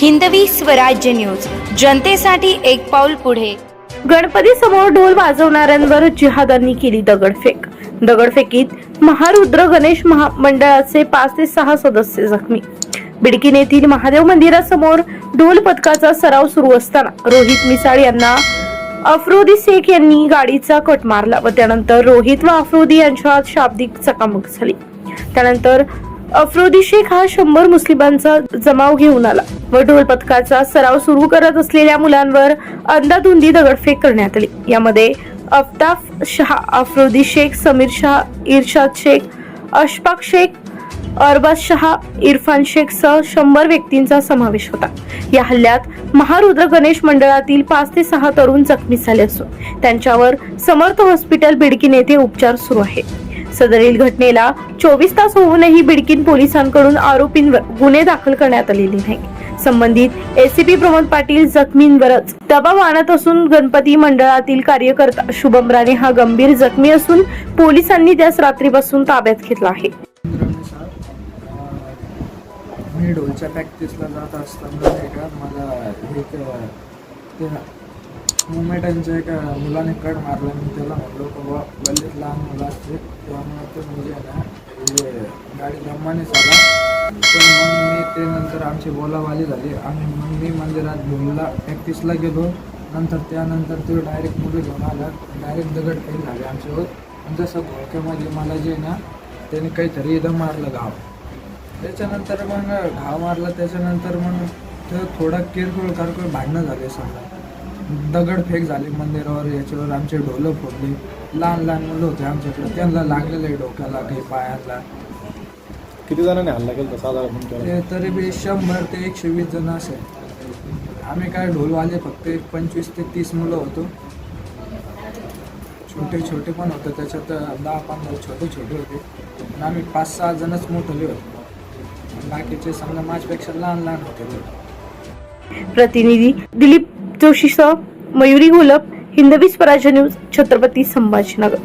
Hindavi Swarajya news. जनतेसाठी एक पाऊल पुढे. गणपती समोर ढोल वाजवणाऱ्यांवर जिहादांनी केली दगडफेक. दगडफेकीत महारुद्र गणेश महामंडळाचे पाच ते सहा सदस्य जखमी. बिडकीन येथील महादेव मंदिरासमोर ढोल पथकाचा सराव सुरू असताना रोहित मिसाळ यांना अफरोदी शेख यांनी गाडीचा कट मारला व त्यानंतर रोहित व अफरोदी यांच्यात शाब्दिक चकामक झाली. त्यानंतर अफरोदी शेख हा शंभर मुस्लिमांचा जमाव घेऊन आला. व ढोल पथकाचा सराव सुरू करत असलेल्या मुलांवर अंदाधुंदी दगडफेक करण्यात आली. यामध्ये अफताफ शहा अफरोदी शेख समीर शहा इर्शाद शेख अशफाक शेख अरबाज शहा इरफान शेख सह शंभर व्यक्तींचा समावेश होता. या हल्ल्यात महारुद्र गणेश मंडळातील पाच ते सहा तरुण जखमी झाले असून त्यांच्यावर समर्थ हॉस्पिटल बिडकीन येथे उपचार सुरू आहे. सदरील घटनेला चोवीस तास होऊनही बिडकीन पोलिसांकडून आरोपींवर गुन्हे दाखल करण्यात आलेले नाही. संबंधित एसीपी प्रमोद पाटील जखमींवरच दबाव आणत असून गणपती मंडळातील कार्यकर्ता शुभम राणे हा गंभीर जखमी असून पोलिसांनी त्यास रात्रीपासून ताब्यात घेतला आहे. मी ढोलच्या प्रॅक्टिसला जात असताना मला एक ते मुंबईटांच्या एका मुलाने कड मारला मी त्याला म्हटलो बाबा गल्लीत लहान मुलं असते त्यामुळे ते म्हणजे आहे ना म्हणजे गाडी दमानेच चाला. तर मग मी ते नंतर आमची बोलावाली झाली आणि मग मी मंदिरात घेऊनला प्रॅक्टिसला गेलो. नंतर त्यानंतर ते डायरेक्ट मुलं घेऊन आला. डायरेक्ट दगड काही झाले आमच्यावर. आणि जसं घोळक्यामध्ये मला जे आहे ना त्याने काहीतरी एकदम मारलं घाव. त्याच्यानंतर मग घाव मारला. त्याच्यानंतर मग तर थोडा किरकोळ कारकोळ भांडणं झाले समजा. दगडफेक झाली मंदिरावर याच्यावर आमचे ढोलं फोडली. लहान लहान मुलं होते आमच्याकडे. त्यांना लागलेलं डोक्याला काही पायाला किती जणांनी हल्ला केला साधारण ते तरी बी शंभर ते एकशे वीस जण असेल आम्ही काय ढोलवाले फक्त एक पंचवीस ते तीस मुलं होतो. छोटे छोटे पण होते. त्याच्यात दहा पंधरा छोटे छोटे होते. आणि आम्ही पाच सहा जणच मोठले होते. बाकीचे समजा माझ्यापेक्षा लहान लहान होते. प्रतिनिधी दिलीप जोशीसह मयुरी घोलप हिंदवी स्वराज्य न्यूज छत्रपती संभाजीनगर.